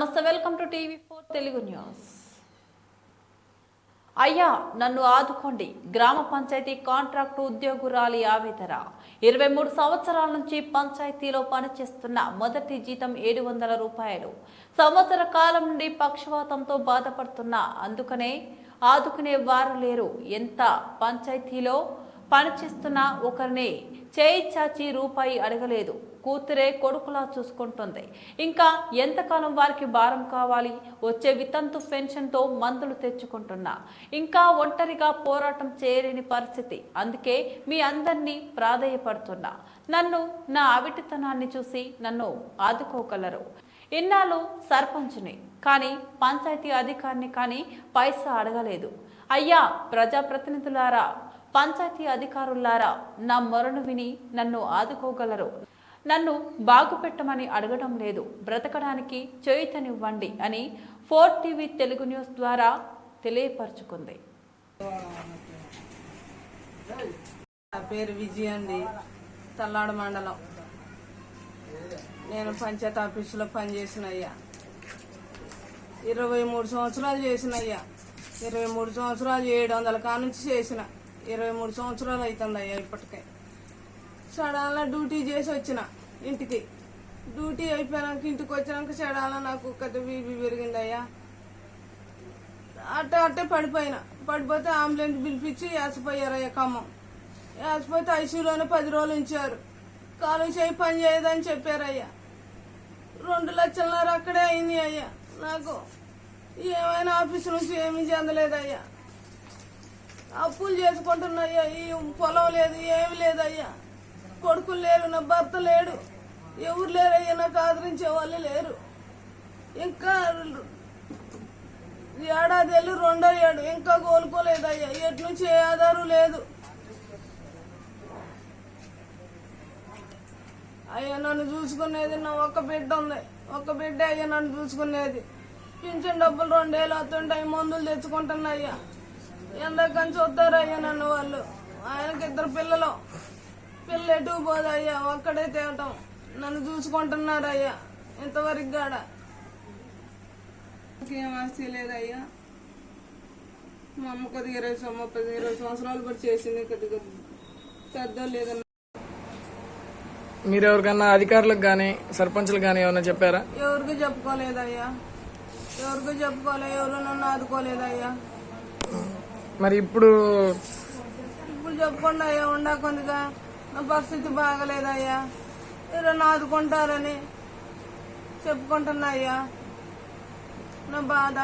నమస్తే welcome to TV four Telugu news. అయ్యా నన్ను ఆదుకోండి. గ్రామ పంచాయతీ కాంట్రాక్టు ఉద్యోగురాలి ఆవేదన. ఇరవై మూడు సంవత్సరాల నుంచి పంచాయతీలో పనిచేస్తున్న మొదటి జీతం ఏడు వందల రూపాయలు. సంవత్సర కాలం నుండి పక్షవాతంతో బాధపడుతున్న. అందుకనే ఆదుకునే వారు లేరు. ఎంత? పంచాయతీలో పనిచేస్తున్న ఒకరిని చేయి చాచి రూపాయి అడగలేదు. కూతురే కొడుకులా చూసుకుంటుంది. ఇంకా ఎంతకాలం వారికి భారం కావాలి? వచ్చే వితంతు పెన్షన్తో మందులు తెచ్చుకుంటున్నా. ఇంకా ఒంటరిగా పోరాటం చేయలేని పరిస్థితి. అందుకే మీ అందరినీ ప్రాధేయపడుతున్నా. నన్ను నా అవిటితనాన్ని చూసి నన్ను ఆదుకోగలరు. ఇన్నాళ్ళు సర్పంచ్ని కానీ పంచాయతీ అధికారిని కానీ పైసా అడగలేదు. అయ్యా ప్రజాప్రతినిధులారా పంచాయతీ అధికారులారా నా మొరను విని నన్ను ఆదుకోగలరు. నన్ను బాగుపెట్టమని అడగడం లేదు. బ్రతకడానికి చేయుతనివ్వండి అని ఫోర్ టీవీ తెలుగు న్యూస్ ద్వారా తెలియపరుచుకుంది. నా పేరు విజయ అండి. తల్లాడు మండలం. నేను పంచాయత్ ఆఫీసులో పనిచేసిన అయ్యా. ఇరవై మూడు సంవత్సరాలు చేసినయ్యా ఇరవై మూడు సంవత్సరాలు ఏడు వందల కానుంచి చేసిన. ఇరవై మూడు సంవత్సరాలు అవుతుంది అయ్యా ఇప్పటికే. సడాల డ్యూటీ చేసి వచ్చిన ఇంటికి. డ్యూటీ అయిపోయాక ఇంటికి వచ్చినాక సడాల నాకు కథ బీబీ పెరిగింది అయ్యా అట్టే అట్టే పడిపోయిన. పడిపోతే అంబులెన్స్ పిలిపించి వేసిపోయారయ్యా ఖమ్మం. యాసిపోతే ఐసీయూలోనే పది రోజులు ఉంచారు. కాలు చేయి పని చేయదని చెప్పారయ్యా. రెండు లక్షలన్నర అక్కడే అయింది అయ్యా. నాకు ఏమైనా ఆఫీసు నుంచి ఏమీ చెందలేదయ్యా. అప్పులు చేసుకుంటున్నాయ్యా. ఈ పొలం లేదు ఏమి లేదయ్యా. కొడుకులు లేరు నా భర్త లేడు. ఎవరు లేరయ్యా నాకు ఆదరించే వాళ్ళు లేరు. ఇంకా ఏడాది వెళ్ళి రెండో ఏడు ఇంకా కోలుకోలేదయ్యా. ఎటు నుంచి ఏ ఆధారం లేదు. అయ్యా నన్ను చూసుకునేది నా ఒక్క బిడ్డ ఉంది. ఒక్క బిడ్డ అయ్యా నన్ను చూసుకునేది. పింఛన్ డబ్బులు రెండేళ్ళు వస్తుంటాయి మందులు తెచ్చుకుంటున్నాయ్యా. ఎంతకని చూస్తారు అయ్యా నన్ను వాళ్ళు? ఆయనకి ఇద్దరు పిల్లలు. పిల్ల ఎటు పోదయ్యా? ఒక్కడే తేవటం నన్ను చూసుకుంటున్నారు అయ్యా ఇంతవరకు గాడ. ఏం ఆస్తి లేదయ్యా. మా అమ్మ కొద్దిగా ఇరవై సం- ముప్పై ఇరవై సంవత్సరాలు బట్టి చేసింది కొద్దిగా పెద్ద లేదన్న మీరు ఎవరికన్నా అధికారులకు కానీ సర్పంచులకు కానీ ఏమైనా చెప్పారా? ఎవరికి చెప్పుకోలేదయ్యా. ఎవరికి చెప్పుకోలే ఎవరు నన్ను ఆదుకోలేదయ్యా. మరి ఇప్పుడు ఇప్పుడు చెప్పుకోండి అయ్యా ఉండా కొద్దిగా నా పరిస్థితి బాగలేదయ్యా. ఎవరన్నా ఆదుకుంటారని చెప్పుకుంటున్నా అయ్యా. నా బాధ.